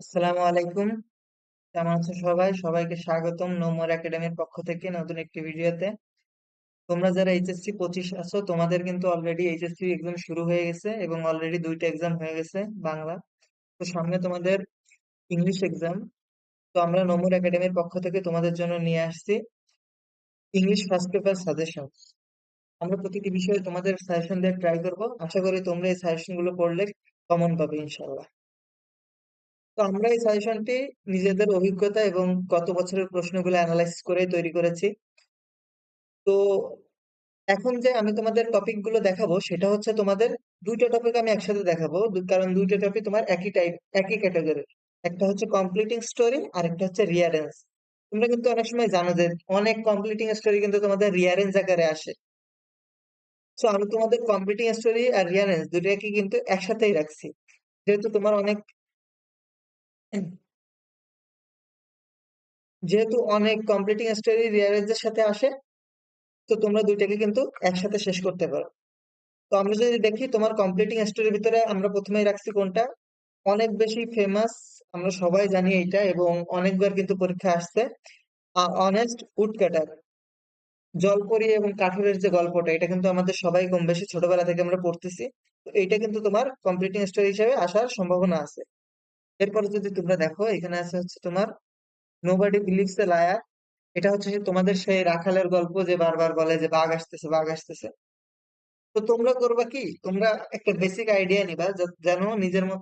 আসসালামু আলাইকুম। কেমন আছো সবাই? সবাইকে স্বাগতম নোমর একাডেমির পক্ষ থেকে নতুন একটি ভিডিওতে। তোমরা যারা এইচএসসি পঁচিশ আছো, তোমাদের কিন্তু অলরেডি এইচএসসি এক্সাম শুরু হয়ে গেছে এবং অলরেডি দুইটা এক্সাম হয়ে গেছে বাংলা। তো সামনে তোমাদের ইংলিশ এক্সাম তো আমরা নোমর একাডেমির পক্ষ থেকে তোমাদের জন্য নিয়ে আসছি ইংলিশ ফার্স্ট পেপার সাজেশন আমরা প্রতিটি বিষয়ে তোমাদের সাজেশন দিয়ে ট্রাই করব। আশা করি তোমরা এই সাজেশনগুলো পড়লে কমন পাবে ইনশাল্লাহ তো আমরা এই সাজেশনটি নিজেদের অভিজ্ঞতা এবং গত বছরের প্রশ্নগুলো অ্যানালাইসিস করে তৈরি করেছি। তো এখন যে আমি তোমাদের টপিকগুলো দেখাবো, সেটা হচ্ছে তোমাদের দুইটা টপিক আমি একসাথে দেখাবো। কারণ দুইটা টপিক তোমার একই টাইপ একই ক্যাটাগরির একটা হচ্ছে কমপ্লিটিং স্টোরি আর একটা হচ্ছে রিয়ারেন্স তোমরা কিন্তু অনেক সময় জানো যে অনেক কমপ্লিটিং স্টোরি কিন্তু তোমাদের রিয়ারেন্স আকারে আসে। তো আমি তোমাদের কমপ্লিটিং স্টোরি আর রিয়ারেন্স দুটাকে কিন্তু একসাথেই রাখছি। যেহেতু তোমার অনেক যেহেতু অনেক কমপ্লিটিং স্টোরি রিয়ারেন্সের সাথে আসে, তো তোমরা দুইটাকে কিন্তু একসাথে শেষ করতে পারো। তো আমরা যদি দেখি তোমার কমপ্লিটিং স্টোরির ভিতরে আমরা প্রথমেই রাখছি কোনটা? অনেক বেশি ফেমাস আমরা সবাই জানি এটা এবং অনেকবার কিন্তু পরীক্ষা আসছে অনেস্ট উড উডকাটার জলপরি এবং কাঠুরের যে গল্পটা, এটা কিন্তু আমাদের সবাই কম বেশি ছোটবেলা থেকে আমরা পড়তেছি। তো এইটা কিন্তু তোমার কমপ্লিটিং স্টোরি হিসেবে আসার সম্ভাবনা আছে। এরপরে যদি তোমরা দেখো, এখানে আছে হচ্ছে তোমার নোবডি বিলিভস এ লায়ার এটা হচ্ছে তোমাদের সেই রাখালের গল্প যে বারবার বলে যে বাঘ আসতেছে বাঘ আসতেছে। তো তোমরা করবা কি? তোমরা একটা বেসিক আইডিয়া নিবা যেন নিজের মত,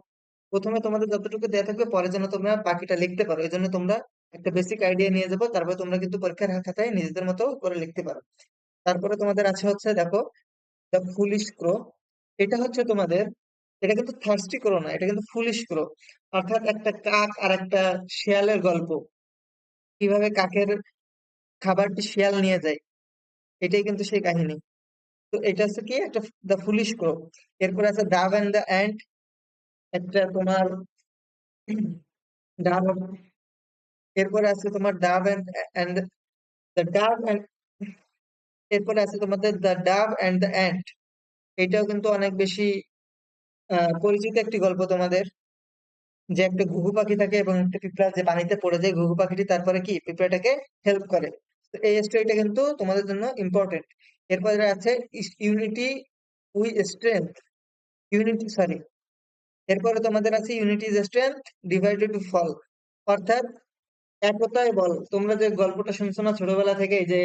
প্রথমে তোমাদের যতটুকু দেয়া থাকবে, পরে যেন তোমরা বাকিটা লিখতে পারো। এই জন্য তোমরা একটা বেসিক আইডিয়া নিয়ে যাব, তারপরে তোমরা কিন্তু পরীক্ষার খাতায় নিজেদের মতো করে লিখতে পারো। তারপরে তোমাদের আছে হচ্ছে দেখো দ্য ফুলিশ ক্রো এটা হচ্ছে তোমাদের, এটা কিন্তু থার্স্টি ক্রো না, এটা কিন্তু ফুলিশ ক্রো অর্থাৎ একটা কাক আর একটা শিয়ালের গল্প। কীভাবে কাকের খাবারটি শিয়াল নিয়ে যায়, এটাই কিন্তু সেই কাহিনী। তো এটা হচ্ছে কি? একটা দ্য ফুলিশ ক্রো এরপর আছে ডাব অ্যান্ড দ্য অ্যান্ট একটা তোমার ডাব এরপরে আছে তোমার dub and and the dub and এরপরে আছে তোমাদের দ্য ডাব অ্যান্ড দ্য অ্যান্ট এটাও কিন্তু অনেক বেশি পরিচিত একটি গল্প তোমাদের। যে একটা ঘুঘু পাখি থাকে এবং একটা পিঁপড়া যে পানিতে পড়ে যায় ঘুঘু পাখিটি তারপরে কি পিঁপড়াটাকে হেল্প করে। এই স্টোরিটা কিন্তু তোমাদের জন্য ইম্পর্টেন্ট এরপরে আছে unity we strength unity sorry এরপরে তোমাদের আছে unity is strength divided to fall অর্থাৎ একতাই বল। তোমরা যে গল্পটা শুনছো না ছোটবেলা থেকে যে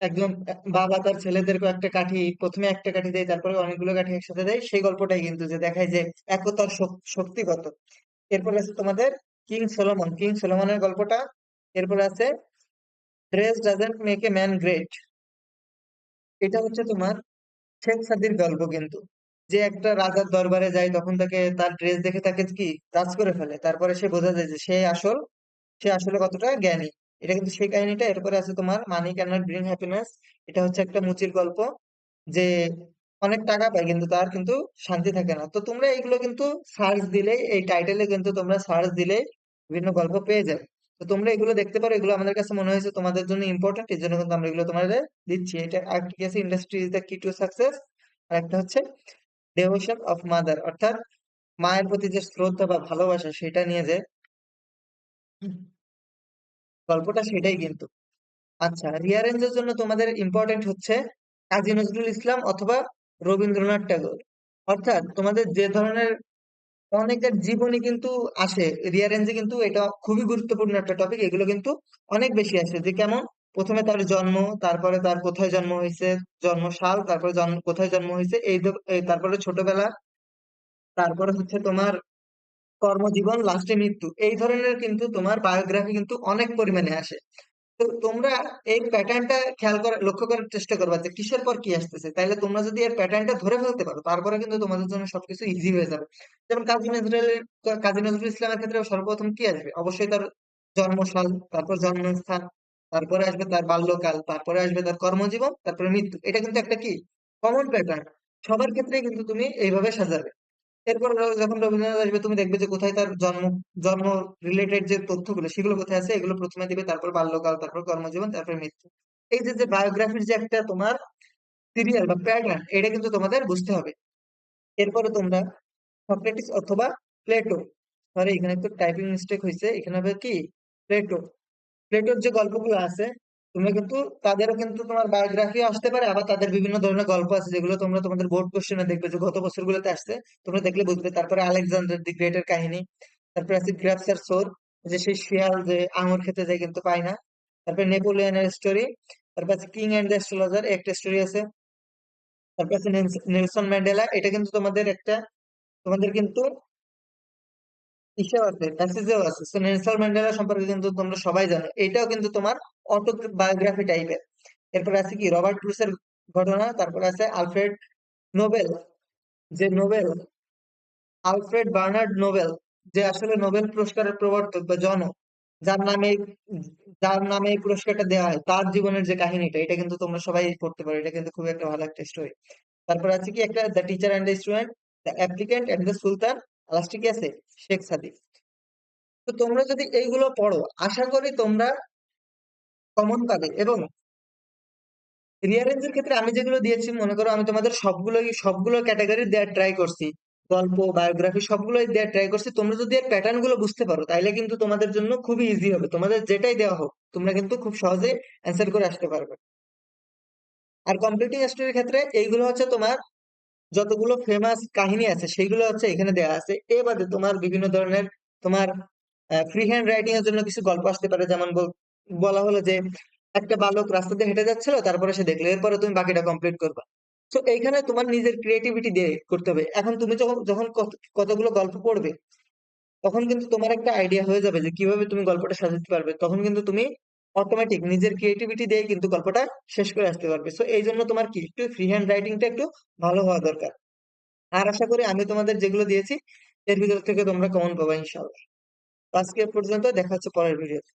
একজন বাবা তার ছেলেদেরকে একটা কাঠি, প্রথমে একটা কাঠি দেয়, তারপরে অনেকগুলো কাঠি একসাথে দেয়, সেই গল্পটাই কিন্তু যে দেখায় যে একতার শক- শক্তি কত এরপরে আছে তোমাদের কিং সলোমন। কিং সলোমনের গল্পটা, এরপরে আছে, dress doesn't make a man great. এটা হচ্ছে তোমার শেখ সাদির গল্প কিন্তু। যে একটা রাজার দরবারে যায়, তখন তাকে তার ড্রেস দেখে তাকে কি রাজ করে ফেলে। তারপরে সে বোঝা যায় যে সে আসল, সে আসলে কতটা জ্ঞানী। এটা কিন্তু সেই কাহিনীটা। এরপরে আছে তোমার money can not bring happiness. এটা হচ্ছে একটা মুচির গল্প, যে অনেক টাকা পায়, কিন্তু তার কিন্তু শান্তি থাকে না। তো তোমরা এগুলো কিন্তু সার্চ দিলেই এই টাইটেলে কিন্তু তোমরা সার্চ দিলেই বিভিন্ন গল্প পেয়ে যাবে। তো তোমরা এগুলো দেখতে পারো, এগুলো আমাদের কাছে মনে হয়েছে তোমাদের জন্য ইম্পর্টেন্ট এই জন্য কিন্তু আমরা এগুলো তোমাদের দিচ্ছি। এটা কি আছে industry is the key to success আর একটা হচ্ছে ডেভোশন অফ মাদার অর্থাৎ মায়ের প্রতি যে শ্রদ্ধা বা ভালোবাসা, সেটা নিয়ে যে গল্পটা, সেটাই কিন্তু। আচ্ছা রিয়ারেঞ্জের জন্য তোমাদের ইম্পর্টেন্ট হচ্ছে কাজী নজরুল ইসলাম অথবা রবীন্দ্রনাথ ট্যাগর। অর্থাৎ তোমাদের যে ধরনের অনেকের জীবনী কিন্তু আসে রিয়ারেঞ্জে কিন্তু এটা খুবই গুরুত্বপূর্ণ একটা টপিক এগুলো কিন্তু অনেক বেশি আসে যে কেমন? প্রথমে তার জন্ম, তারপরে তার কোথায় জন্ম হয়েছে, জন্মসাল, তারপরে জন্ম কোথায় জন্ম হয়েছে, এই তারপরে ছোটবেলা, তারপরে হচ্ছে তোমার কর্মজীবন লাস্টে মৃত্যু, এই ধরনের কিন্তু তোমার বায়োগ্রাফি কিন্তু অনেক পরিমাণে আসে। তো তোমরা এই প্যাটার্নটা খেয়াল করে, লক্ষ্য করার চেষ্টা করবা যে কিসের পর কি আসতেছে। তাইলে তোমরা যদি এর প্যাটার্নটা ধরে ফেলতে পারো, তারপরে কিন্তু তোমাদের জন্য সবকিছু ইজি হয়ে যাবে। যেমন কাজী নজরুলের কাজী নজরুল ইসলামের ক্ষেত্রে সর্বপ্রথম কি আসবে? অবশ্যই তার জন্মসাল, তারপর জন্মস্থান, তারপরে আসবে তার বাল্যকাল, তারপরে আসবে তার কর্মজীবন, তারপরে মৃত্যু। এটা কিন্তু একটা কি? কমন প্যাটার্ন সবার ক্ষেত্রেই কিন্তু তুমি এইভাবে সাজাবে। এরপর যখন রবীন্দ্রনাথ আসবে, তুমি দেখবে যে কোথায় তার জন্ম জন্ম রিলেটেড যে তথ্যগুলো, সেগুলো কোথায় আছে, এগুলো প্রথমে দিবে, তারপর বাল্যকাল, তারপর কর্মজীবন, তারপর মৃত্যু। এই যে বায়োগ্রাফির যে একটা তোমার সিরিয়াল বা প্যাটার্ন এটা কিন্তু তোমাদের বুঝতে হবে। এরপরে তোমরা সক্রেটিস অথবা প্লেটো সরি এখানে একটু টাইপিং মিস্টেক হয়েছে এখানে হবে কি? প্লেটো প্লেটোর যে গল্পগুলো আছে তোমরা কিন্তু, তাদেরও কিন্তু তোমার বায়োগ্রাফি আসতে পারে, আবার তাদের বিভিন্ন ধরনের গল্প আছে, যেগুলো তোমরা তোমাদের বোর্ড কোশ্চেনে দেখবে যে গত বছরগুলোতে আসছে, তোমরা দেখলে বুঝবে। তারপরে আলেকজান্ডার দি গ্রেটের কাহিনী, তারপরে আছে গ্রাফসার সোর, যে সেই শিয়াল যে আঙুর খেতে যায় কিন্তু পায় না। তারপরে নেপোলিয়নের স্টোরি তারপর আছে কিং অ্যান্ড অ্যাস্ট্রোলজার, একটা স্টোরি আছে। তারপর আছে নেলসন ম্যান্ডেলা, এটা কিন্তু তোমাদের একটা, তোমাদের কিন্তু ইসেও আছে মেসেজেও আছে। নেলসন ম্যান্ডেলা সম্পর্কে কিন্তু তোমরা সবাই জানো, এটাও কিন্তু তোমার অটোবায়োগ্রাফি টাইপের এরপর আছে কি, রবার্ট ব্রুসের ঘটনা, তারপর আছে আলফ্রেড নোবেল, যে নোবেল, আলফ্রেড বার্নার্ড নোবেল, যে আসলে নোবেল পুরস্কারের প্রবর্তক বা জনক, যার নামে যার নামে এই পুরস্কারটা দেওয়া হয়, তার জীবনের যে কাহিনীটা, এটা কিন্তু তোমরা সবাই পড়তে পারো, এটা কিন্তু খুব একটা ভালো একটা স্টোরি তারপর আছে কি, একটা the teacher and the student the applicant and the sultan লাস্টে কি আছে শেখ সাদি তো তোমরা যদি এইগুলো পড়ো, আশা করি তোমরা কমন পাবে এবং রিয়ারেঞ্জের ক্ষেত্রে আমি যেগুলো দিয়েছি, মনে করো আমি তোমাদের সবগুলোই, সবগুলো ক্যাটাগরি দেওয়ার ট্রাই করছি। গল্প বায়োগ্রাফি সবগুলোই দেওয়ার ট্রাই করছি। তোমরা যদি এর প্যাটার্নগুলো বুঝতে পারো, তাইলে কিন্তু তোমাদের জন্য খুবই ইজি হবে। তোমাদের যেটাই দেওয়া হোক, তোমরা কিন্তু খুব সহজে অ্যান্সার করে আসতে পারবে। আর কমপ্লিটিং স্টোরির ক্ষেত্রে এইগুলো হচ্ছে তোমার যতগুলো ফেমাস কাহিনী আছে, সেইগুলো হচ্ছে এখানে দেওয়া আছে। এ বাদে তোমার বিভিন্ন ধরনের তোমার ফ্রি হ্যান্ড রাইটিং এর জন্য কিছু গল্প আসতে পারে, যেমন বল- হলো যে, একটা বালক রাস্তা দিয়ে হেঁটে যাচ্ছিল, তারপরে সে দেখল, এরপরে তুমি বাকিটা কমপ্লিট করবা। তো এইখানে তোমার নিজের ক্রিয়েটিভিটি দিয়ে করতে হবে। এখন তুমি যখন যখন কতগুলো গল্প পড়বে, তখন কিন্তু তোমার একটা আইডিয়া হয়ে যাবে যে, কীভাবে তুমি গল্পটা সাজাতে পারবে। তখন কিন্তু তুমি অটোমেটিক নিজের ক্রিয়েটিভিটি দিয়ে কিন্তু গল্পটা শেষ করে আসতে পারবে। সো এই জন্য তোমার কি, একটু ফ্রি হ্যান্ড রাইটিংটা একটু ভালো হওয়া দরকার। আর আশা করি আমি তোমাদের যেগুলো দিয়েছি, এর ভিতর থেকে তোমরা কমন পাবা ইনশাল্লাহ তো আজকে পর্যন্ত, দেখা হচ্ছে পরের ভিডিওতে